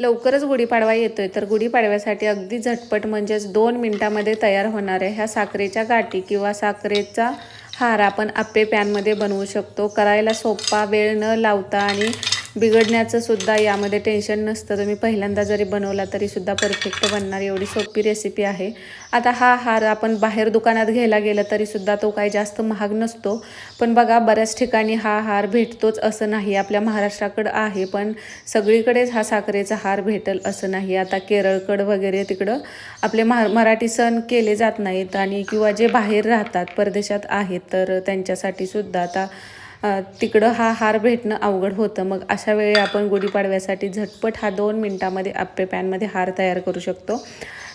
लवकरच गुढीपाडवा येतोय. तर गुढीपाडव्यासाठी अगदी झटपट म्हणजेच दोन मिनटामध्ये तयार होणाऱ्या ह्या साखरेच्या गाठी किंवा साखरेचा हार आपण आप्पे पॅनमध्ये बनवू शकतो. करायला सोपा वेळ न लावता आणि बिघडण्याचं सुद्धा यामध्ये टेन्शन नसतं. तुम्ही पहिल्यांदा जरी बनवला तरी सुद्धा परफेक्ट बनणार. एवढी सोपी रेसिपी आहे. आता हा हार आपण बाहेर दुकानात घ्यायला गेलं तरी सुद्धा तो काही जास्त महाग नसतो. पण बघा बऱ्याच ठिकाणी हा हार भेटतोच असं नाही. आपल्या महाराष्ट्राकडं आहे पण सगळीकडेच हा साखरेचा हार भेटल असं नाही. आता केरळकडं वगैरे तिकडं आपले महा मराठी सण केले जात नाहीत आणि किंवा जे बाहेर राहतात परदेशात आहेत तर त्यांच्यासाठी सुद्धा आता तिकडं हा हार भेटणं अवघड होतं. मग अशा वेळी आपण गुढीपाडव्यासाठी झटपट हा दोन मिनटामध्ये आप्पे पॅनमध्ये हार तयार करू शकतो.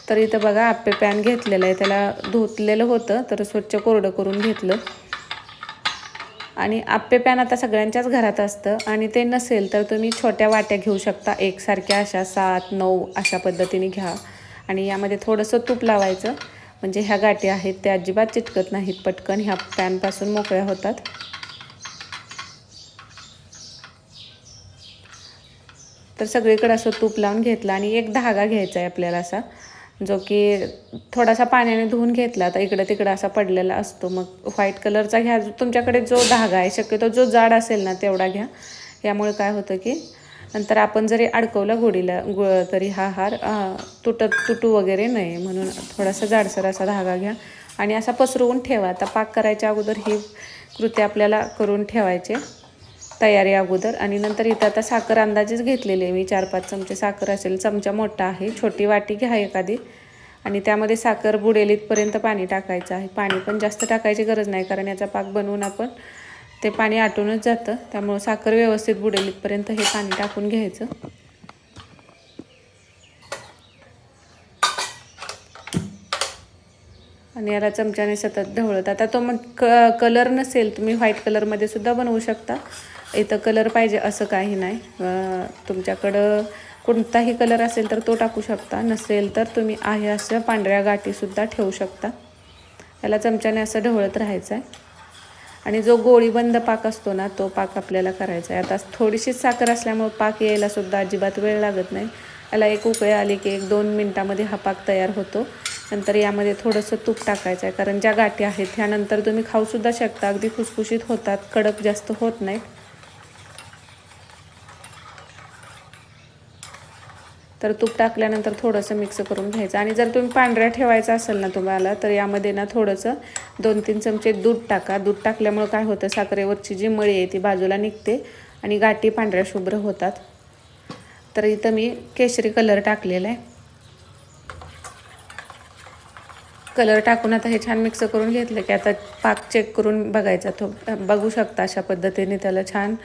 तर इथं बघा आप्पे पॅन घेतलेलं आहे. त्याला धुतलेलं होतं तर स्वच्छ कोरडं करून घेतलं. आणि आप्पे पॅन आता सगळ्यांच्याच घरात असतं. आणि ते नसेल तर तुम्ही छोट्या वाट्या घेऊ शकता. एकसारख्या अशा सात नऊ अशा पद्धतीने घ्या. आणि यामध्ये थोडंसं तूप लावायचं. म्हणजे ह्या गाठी आहेत त्या अजिबात चिटकत नाहीत. पटकन ह्या पॅनपासून मोकळ्या होतात. तर सगळीकडे असं तूप लावून घेतलं आणि एक धागा घ्यायचा आहे आपल्याला असा जो की थोडासा पाण्याने धुवून घेतला तर इकडं तिकडं असा पडलेला असतो. मग व्हाईट कलरचा घ्या. तुमच्याकडे जो धागा आहे शक्यतो जो जाड असेल ना तेवढा घ्या. यामुळे काय होतं की नंतर आपण जरी अडकवलं गोडीला गु तरी हा हार तुटत तुटू वगैरे नाही म्हणून थोडासा जाडसर असा धागा घ्या आणि असा पसरवून ठेवा. आता पाक करायच्या अगोदर ही कृती आपल्याला करून ठेवायचे. तयारी अगोदर आणि नंतर इथं आता साखर अंदाजेच घेतलेली आहे. मी चार पाच चमचे साखर असेल चमचा मोठा आहे छोटी वाटी घ्या एखादी. आणि त्यामध्ये साखर बुडेल इथपर्यंत पाणी टाकायचं आहे. पाणी पण जास्त टाकायची गरज नाही कारण याचा पाक बनवून आपण ते पाणी आटूनच जातं. त्यामुळं साखर व्यवस्थित बुडेल इथपर्यंत हे पाणी टाकून घ्यायचं. आणि याला चमच्याने सतत ढवळत. आता तो मग क कलर नसेल तुम्ही व्हाईट कलरमध्ये सुद्धा बनवू शकता. इथं कलर पाहिजे असं काही नाही. तुमच्याकडं कोणताही कलर असेल तर तो टाकू शकता. नसेल तर तुम्ही आहे असं पांढऱ्या गाठीसुद्धा ठेवू शकता. याला चमच्याने असं ढवळत राहायचं आहे आणि जो गोळीबंद पाक असतो ना तो पाक आपल्याला करायचा आहे आता थोडीशीच साखर असल्यामुळे पाक यायलासुद्धा अजिबात वेळ लागत नाही. याला एक उकळी आली की एक दोन मिनटामध्ये हा पाक तयार होतो. नंतर यामध्ये थोडंसं तूप टाकायचं आहे कारण ज्या गाठी आहेत ह्यानंतर तुम्ही खाऊसुद्धा शकता. अगदी खुसखुशीत होतात. कडक जास्त होत नाहीत. तर तूप टाकल्यानंतर थोडंसं मिक्स करून घ्यायचं. आणि जर तुम्ही पांढऱ्या ठेवायचं असेल ना तुम्हाला तर यामध्ये ना थोडंसं दोन तीन चमचे दूध टाका. दूध टाकल्यामुळं काय होतं साखरेवरची जी मळी आहे ती बाजूला निघते आणि गाठी पांढऱ्या शुभ्र होतात. तर इथं मी केशरी कलर टाकलेला आहे. कलर टाकून आता हे छान मिक्स करून घेतलं की आता पाक चेक करून बघायचा. तो बघू शकता अशा पद्धतीने त्याला छान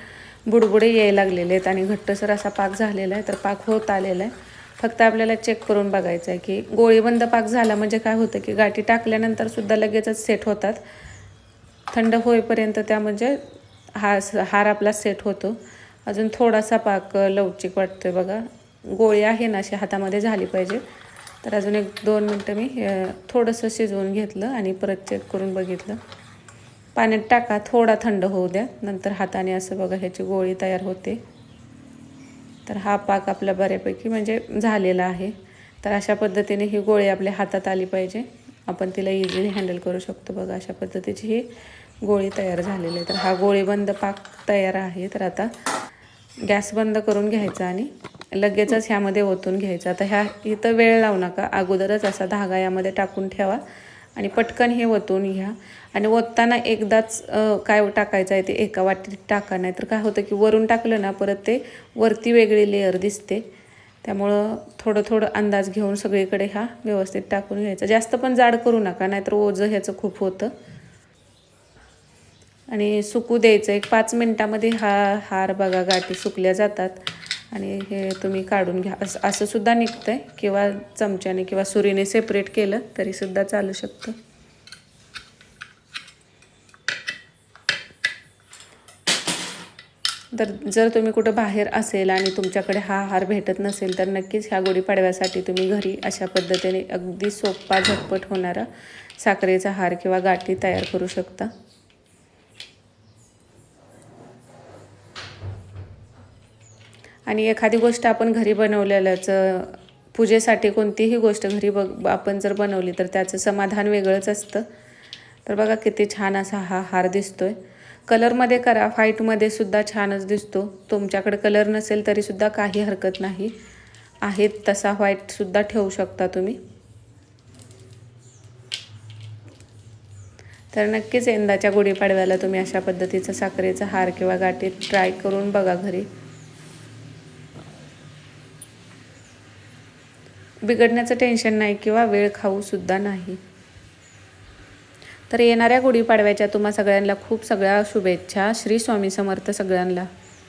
बुडबुडे यायला लागलेले आहेत आणि घट्टसर असा पाक झालेला आहे. तर पाक होत आलेला आहे. फक्त आपल्याला चेक करून बघायचं आहे की गोळीबंद पाक झाला म्हणजे काय होतं की गाठी टाकल्यानंतर सुद्धा लगेचच सेट होतात. थंड होईपर्यंत त्या म्हणजे हा हार आपला सेट होतो. अजून थोडासा पाक लवचिक वाटतोय बघा. गोळी आहे ना अशी हातामध्ये झाली पाहिजे. तर अजून एक दोन मिनटं मी थोडंसं शिजवून घेतलं आणि परत चेक करून बघितलं. पाण्यात टाका थोडा थंड होऊ द्या. नंतर हाताने असं बघा ह्याची गोळी तयार होते. तर हा पाक आपला बऱ्यापैकी म्हणजे झालेला आहे. तर अशा पद्धतीने ही गोळी आपल्या हातात आली पाहिजे. आपण तिला इझिली हँडल करू शकतो. बघा अशा पद्धतीची ही गोळी तयार झालेली आहे. तर हा गोळीबंद पाक तयार आहे. तर आता गॅस बंद करून घ्यायचा आणि लगेचच ह्यामध्ये ओतून घ्यायचं. आता ह्या इथं वेळ लावू नका. अगोदरच असा धागा यामध्ये टाकून ठेवा. आणि पटकन हे ओतून घ्या. आणि ओतताना एकदाच काय टाकायचं आहे ते एका वाटीत टाका नाही तर काय होतं की वरून टाकलं ना परत ते वरती वेगळी लेअर दिसते. त्यामुळं थोडं थोडं अंदाज घेऊन सगळीकडे हा व्यवस्थित टाकून घ्यायचा. जास्त पण जाड करू नका नाहीतर ओझं ह्याचं खूप होतं. आणि सुकू द्यायचं. एक पाच मिनटामध्ये हा हार बघा गाठी सुकल्या जातात. आणि हे तुम्ही काढून घ्या. असं असंसुद्धा सुद्धा निघतंय. किंवा चमच्याने किंवा सुरीने सेपरेट केलं तरीसुद्धा चालू शकतं. तर जर तुम्ही कुठं बाहेर असेल आणि तुमच्याकडे हा हार भेटत नसेल तर नक्कीच ह्या गुढीपाडव्यासाठी तुम्ही घरी अशा पद्धतीने अगदी सोपा झटपट होणारा साखरेचा हार किंवा गाठी तयार करू शकता. आणि एखादी गोष्ट आपण घरी बनवलेल्याचं पूजेसाठी कोणतीही गोष्ट घरी बघ आपण जर बनवली तर त्याचं समाधान वेगळंच असतं. तर बघा किती छान असा हा हार दिसतो आहे कलरमध्ये करा व्हाईटमध्ये सुद्धा छानच दिसतो. तुमच्याकडे कलर नसेल तरीसुद्धा काही हरकत नाही. आहेत तसा व्हाईटसुद्धा ठेवू शकता तुम्ही. तर नक्कीच यंदाच्या गुढीपाडव्याला तुम्ही अशा पद्धतीचा साखरेचा हार किंवा गाठी ट्राय करून बघा घरी. बिघडण्याचं टेन्शन नाही किंवा वेळ खाऊसुद्धा नाही. तर येणाऱ्या गुढीपाडव्याच्या तुम्हा सगळ्यांना खूप सगळ्या शुभेच्छा. श्री स्वामी समर्थ सगळ्यांना